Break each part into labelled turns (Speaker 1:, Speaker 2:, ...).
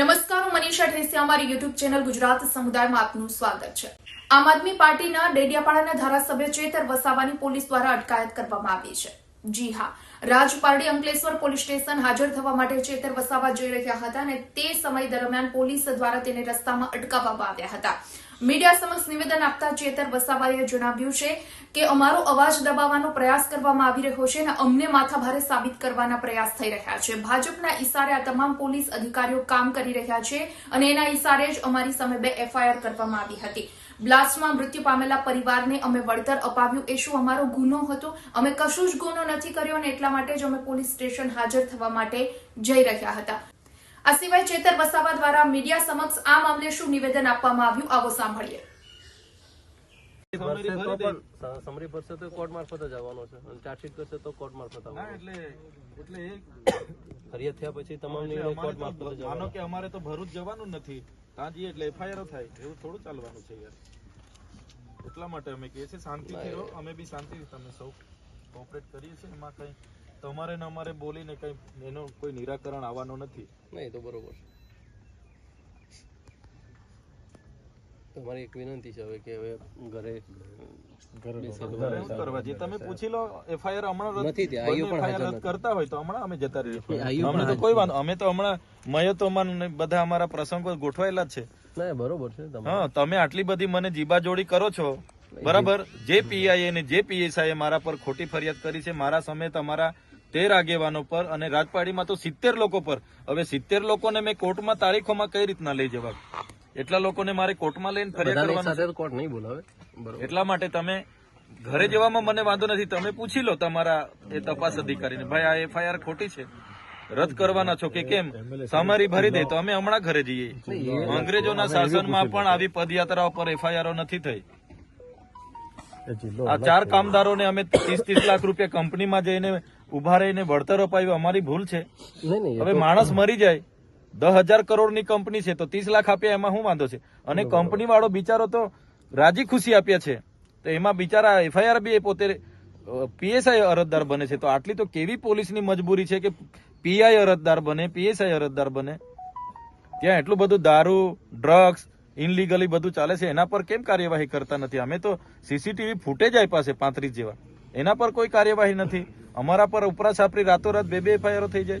Speaker 1: નમસ્કાર, હું મનીષા ઠેસી અમારી યુટ્યુબ ચેનલ ગુજરાત સમુદાયમાં આપનું સ્વાગત છે. આમ આદમી પાર્ટીના ડેડિયાપાડાના ધારાસભ્ય ચેતર વસાવાની પોલીસ દ્વારા અટકાયત કરવામાં આવી છે. જી હા, રાજપારડી અંકલેશ્વર પોલીસ સ્ટેશન હાજર થવા માટે ચેતર વસાવા જઈ રહ્યા હતા અને તે સમય દરમિયાન પોલીસ દ્વારા તેને રસ્તામાં અટકાવવામાં આવ્યા હતા. મીડિયા સમક્ષ નિવેદન આપતા ચેતર વસાવાએ જણાવ્યું છે કે અમારો અવાજ દબાવવાનો પ્રયાસ કરવામાં આવી રહ્યો છે અને અમને માથાભારે સાબિત કરવાના પ્રયાસ થઈ રહ્યા છે. ભાજપના ઇશારે આ તમામ પોલીસ અધિકારીઓ કામ કરી રહ્યા છે અને એના ઈશારે જ અમારી સામે બે એફઆઈઆર કરવામાં આવી હતી. બ્લાસ્ટમાં મૃત્યુ પામેલા પરિવારને અમે વળતર અપાવ્યું એ શું અમારો ગુનો હતો? અમે કશું જ ગુનો નથી કર્યો અને એટલા માટે જ અમે પોલીસ સ્ટેશન હાજર થવા માટે જઈ રહ્યા હતા. આ સિવાય ચેતર વસાવા દ્વારા મીડિયા સમક્ષ આ મામલે શું નિવેદન આપવામાં આવ્યું આવો સાંભળીએ.
Speaker 2: ભરશે તો પણ સ- સમરી ભરશે તો કોર્ટ મારફત જ આવવાનો છે. અને ચાર્જશીટ કરશે તો કોર્ટ મારફત આવવાનો
Speaker 3: એટલે એટલે
Speaker 2: ફરિયાદ થયા પછી તમામ નિર્ણય
Speaker 3: અમારે
Speaker 2: કોર્ટ
Speaker 3: તો
Speaker 2: મારફત જ
Speaker 3: માનો કે અમારે તો ભરૂચ જવાનું નથી. ત્યાં જઈએ એટલે એફઆઈઆર થાય. એવું થોડું ચાલવાનું છે યાર. એટલા માટે અમે કહીએ છીએ શાંતિથી રહો. અમે બી શાંતિથી તમે સૌ કોઓપરેટ કરીએ છીએ. એમાં કઈ તમારે ને અમારે બોલીને કઈ એનો કોઈ નિરાકરણ આવવાનો નથી.
Speaker 2: નહીં તો બરોબર છે. તમારી એક વિનંતી છે હવે કે હવે ઘરે
Speaker 3: કરવા? જે તમે પૂછી લો એફઆઈઆર હમણાં રદ-
Speaker 2: નથી
Speaker 3: કરતા હોય તો હમણાં અમે જતા રહીએ અમને તો કોઈ વાંધો અમે તો હમણાં મયતોમાં બધા અમારા પ્રસંગો ગોઠવાયેલા જ છે.
Speaker 2: બરોબર છે
Speaker 3: હા તમે આટલી બધી મને જીબાજોડી કરો છો. બરાબર? જે પીઆઈ ને જે પીએસઆઈ મારા પર ખોટી ફરિયાદ કરી છે મારા સમયે અમારા તેર આગેવાનો પર અને રાજપાડીમાં તો સિત્તેર લોકો પર. હવે સિત્તેર લોકોને મેં કોર્ટમાં તારીખોમાં કઈ રીતના લઈ જવા એટલા લોકોને મારે કોર્ટમાં લઈને ફરિયાદ કરવાનું
Speaker 2: કોર્ટ નહીં બોલાવે?
Speaker 3: એટલા માટે તમે ઘરે જવામાં મને વાંધો નથી. તમે પૂછી લો તમારા એ તપાસ અધિકારીને. ભાઈ આ એફઆઈઆર ખોટી છે. રદ કરવાના છો કે કેમ? સામારી ભરી દે તો અમે હમણાં ઘરે જઈએ. અંગ્રેજોના શાસનમાં પણ આવી પદયાત્રાઓ પર એફઆઈઆરઓ નથી થઈ. આ ચાર કામદારોને અમે ત્રીસ ત્રીસ લાખ રૂપિયા કંપનીમાં જઈને ઊભા રહીને વળતર અપાવ્યું અમારી ભૂલ છે. હવે માણસ મરી જાય દસ હજાર કરોડની કંપની છે તો ત્રીસ લાખ આપ્યા એમાં શું વાંધો છે? અને કંપની વાળો બિચારો તો રાજી ખુશી આપ્યા છે. તો એમાં બિચારા એફઆઈઆર બી એ પોતે પીએસઆઈ અરજદાર બને છે. તો આટલી તો કેવી પોલીસની મજબૂરી છે કે પીઆઈ અરજદાર બને પીએસઆઈ અરજદાર બને? ત્યાં એટલું બધું દારૂ ડ્રગ્સ ઇનલીગલી બધું ચાલે છે, એના પર કેમ કાર્યવાહી કરતા નથી? અમે તો સીસીટીવી ફૂટેજ આપ્યા છે, પાંત્રીસ જેવા. એના પર કોઈ કાર્યવાહી નથી. અમારા પર ઉપરા છાપરી રાતોરાત બે બે એફઆઈઆરો થઈ જાય.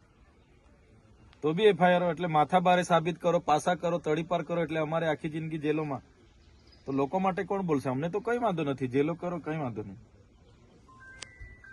Speaker 3: તો બી એફઆઈઆર એટલે માથા બારે સાબિત કરો, પાસા કરો તડીપાર કરો, એટલે અમારે આખી જિંદગી જેલોમાં. તો લોકો માટે કોણ બોલશે? અમને તો કઈ વાંધો નથી. જેલો કરો, કઈ વાંધો નહીં.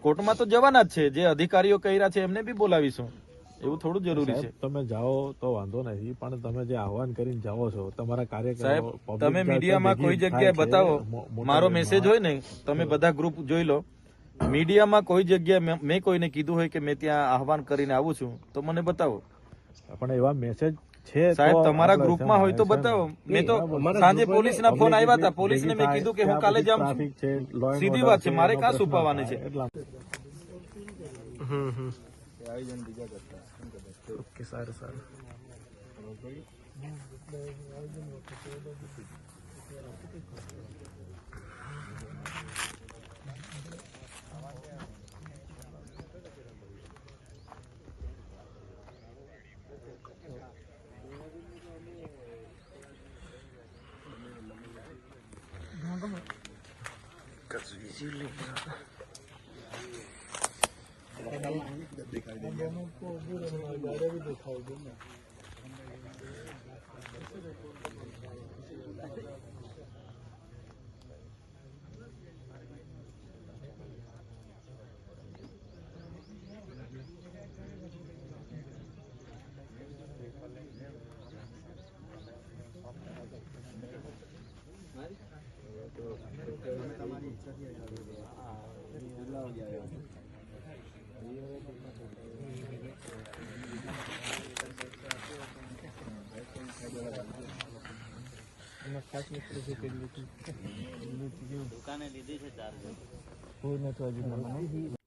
Speaker 3: કોર્ટમાં તો જવાના જ છે. જે અધિકારીઓ કર્યા છે એમને બી બોલાવીશું. એવું થોડું જરૂરી છે.
Speaker 4: તમે જાઓ તો વાંધો નથી પણ તમે જે આહવાન કરીને જાઓ છો તમારા કાર્યકરો
Speaker 3: સાહેબ તમે મીડિયામાં કોઈ જગ્યાએ બતાવો. મારો મેસેજ હોય ને તમે બધા ગ્રુપ જોઈ લો. મીડિયામાં કોઈ જગ્યાએ મેં- કોઈને કીધું હોય કે મેં ત્યાં આહવાન કરીને આવું છું તો મને બતાવો.
Speaker 4: પણ એવા મેસેજ
Speaker 3: સાહેબ તમારા ગ્રુપમાં હોય તો બતાવો. સાંજે પોલીસ ફોન આવ્યા હતા. પોલીસ મેં કીધું કે હું કાલે
Speaker 4: જાઉં
Speaker 3: સીધી વાત છે મારે કાં છુપાવવાની છે?
Speaker 4: Zulu juga. Thank you. દુકાને લીધી છે ચાર્જર કોઈ નથી